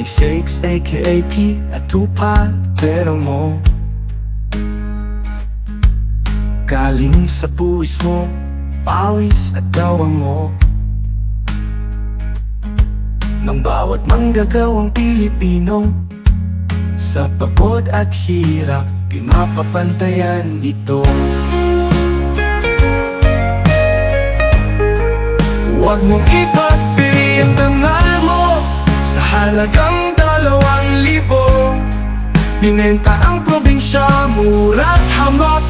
Shakes aka P at Tupa Pero mo Galing sa buwis mo Pawis at dawa mo. Ng bawat manggagawang Pilipino Sa pagod at hirap Pinapapantayan ito Huwag mong ipagpili halagang dalawang libo. Binenta ang probinsya, mura't hamak.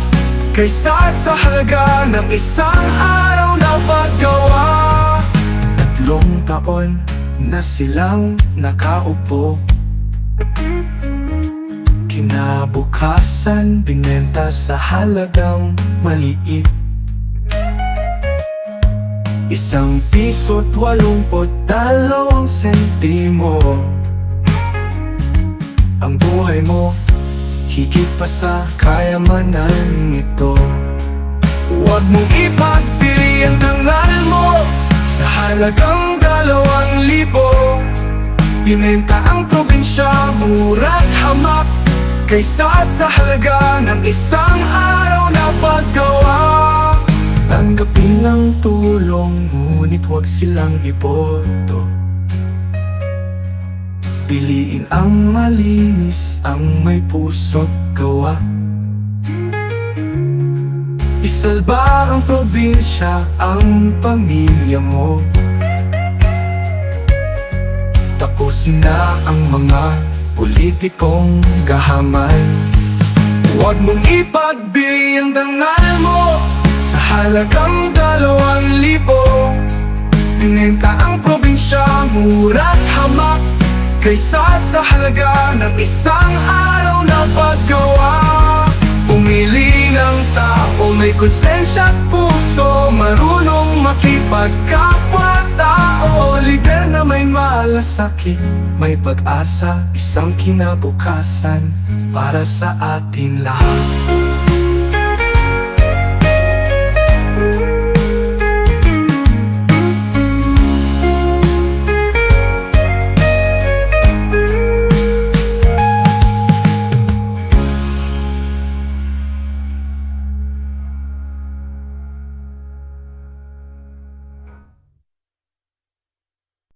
Kaysa sa halaga ng isang araw na paggawa Tatlong taon na silang nakaupo. Kinabukasan, binenta sa halagang maliit Isang piso't walumpot dalawang sentimo. Ang buhay mo, higit pa sa kayamanan nito. Huwag mong ipagpili ang dangal mo Sa halagang dalawang libo. Binenta ang probinsya, mura't hamak Kaysa sa halaga ng isang Tanggapin ang tulong, ngunit huwag silang iboto. Piliin ang malinis, ang may puso't gawa. Isalba ang probinsya, ang pamilya mo. Tapusin na ang mga politikong gahaman. Huwag mong ipagbili ang dangal mo halagang dalawang libo. Binenta ang probinsya, mura't hamak Kaysa sa halaga ng isang araw na paggawa. Pumili ng tao may konsensya at puso Marunong makipagkapwa-tao Lider na may malasakit. May pag-asa, isang kinabukasan Para sa atin lahat